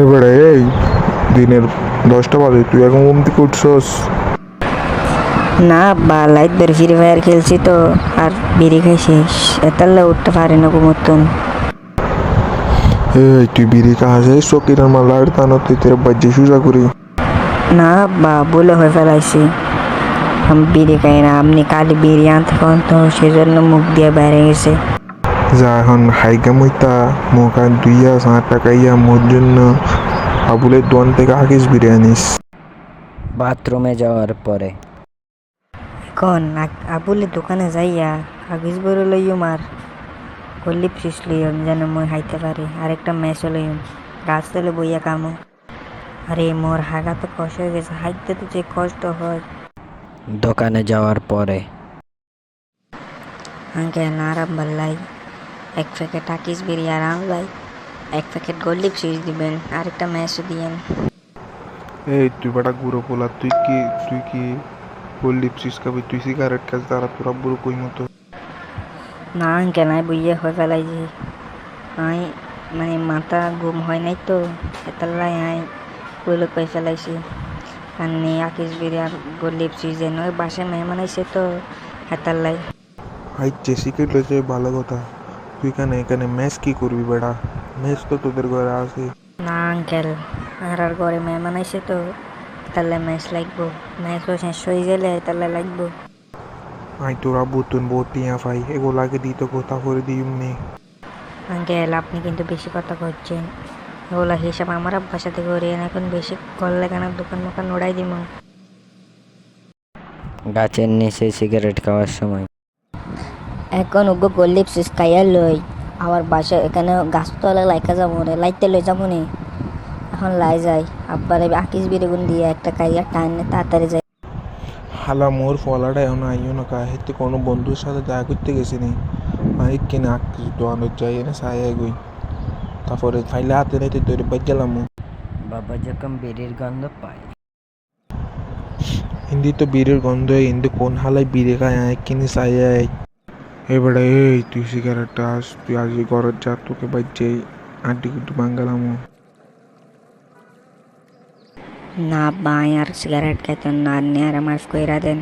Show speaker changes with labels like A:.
A: এবারে এই দিনের দশটা বাজে। তুই এখন ঘুম থেকে উঠছস?
B: না বা লাইট ধরে ফ্রি ফায়ার খেলছি তো আর বিড়ি খাইছি এতাল্লা উঠতে পারি না ঘুমোতন।
A: এই তুই বিড়ি কাছে সকিনার মালার তানো তুই তোর বাজ্যে সুজা করি।
B: না বা বলে হয়ে ফেলাইছি। আমি বিড়ি খাই না আপনি কালি বিড়ি আনতে তো সেজন্য মুখ দিয়ে বেড়ে গেছে।
A: যা এখন হাইগা মইতা আর দুইয়া সাত টাকাইয়া মোর জন্য আবুলের দোয়ান থেকে হাকিস বিরিয়ানিস।
C: বাথরুমে যাওয়ার পরে।
B: এখন আ- আবুলে দোকানে যাইয়া কাগজ বড় লইম আর গল্লি ফ্রিজ লইম যেন মই হাইতে পারি। আরেকটা মেসও লইম গাছ তলে বইয়া কামো। আরে মোর হাগা তো কষ্ট হয়ে গেছে হাইতে তো যে কষ্ট হয়।
C: দোকানে যাওয়ার পরে।
B: আঙ্কেল আরাম বাল্লাই এক প্যাকেট আকিস বিড়ি আর আনলাই এক প্যাকেট গল্লি ফ্রিজ দিবেন আরেকটা মেসও দিয়েন।
A: এই তুই বেটা গুঁড়ো পোলা তুই কি তুই কি বললি চিস খাবি? তুই সিগারেট খাস তারা তোরা বুড়ো কই মতো।
B: না আঙ্কেল আমি বইয়া হয়ে ফেলাইছি আই মানে মাথা ঘুম হয় নাই তো এতাল্লাই আই কইলে কই ফেলাইছি। আর নেই আকিস বিড়ি আর গল্লি ফ্রিজে নয় বাসায় মেহমান আইছে তো এতাল্লাই
A: হাই জেসিকে লইছে ভালো কথা। তুই কেন এখানে ম্যাচ কি করবি বেটা ম্যাচ তো তোদের ঘরে আছে
B: না আঙ্কেল আর আর ঘরে মেহমান আইছে তো তাহলে ম্যাচ লাগবো ম্যাচও শেষ হয়ে গেলে তাহলে লাগবো
A: আই তোরা বুতুন বহুত টিয়া পাই এগুলাকে দিই তো কোথা করে দিই নে
B: আঙ্কেল আপনি কিন্তু বেশি কথা করছেন ওগুলো হিসাব আমার আব্বার সাথে করি এখন বেশি করলে কেন দোকান মোকান উড়াই দিব
C: গাছের নিচে সিগারেট খাওয়ার সময়
B: এখন ওগো গল্লিপ সিস খাইয়া লই। আমার বাসা এখানে গাছতলা লাইকা যাব রে লাইতে লই যাব নি। এখন লাই যাই। আব্বারে আকিস বিরেগুন দিয়ে একটা কাইয়া টানে তাড়াতাড়ি যাই।
A: হালা মোর ফলাটা এখন আইও না কাহে তো কোনো বন্ধুর সাথে দেখা করতে গেছি নি। আমি কিনে আঁকি দোকানত যাই এনে সাই গই। তারপরে ফাইলে হাতে নাইতে তৈরি গেলাম
C: বাবা যখন বিড়ির গন্ধ পায়।
A: হিন্দি তো বীরের গন্ধ হিন্দি কোন হালাই বীরে খায় কিনে আয় এবারে এই, তুই সিগারেটটা আস, তুই আজ ঘরের যা, তোকে বাজছে আন্টি কুটু বাঙ্গালাম
B: না বাই আর সিগারেট খাইতেন না আর মাফ কইরা দেন।